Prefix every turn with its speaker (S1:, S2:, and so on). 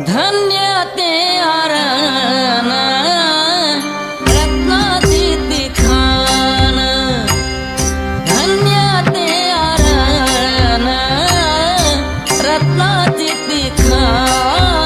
S1: धन्य ते आरण रत्नादिती खान धन्य ते आरण रत्नादिती खान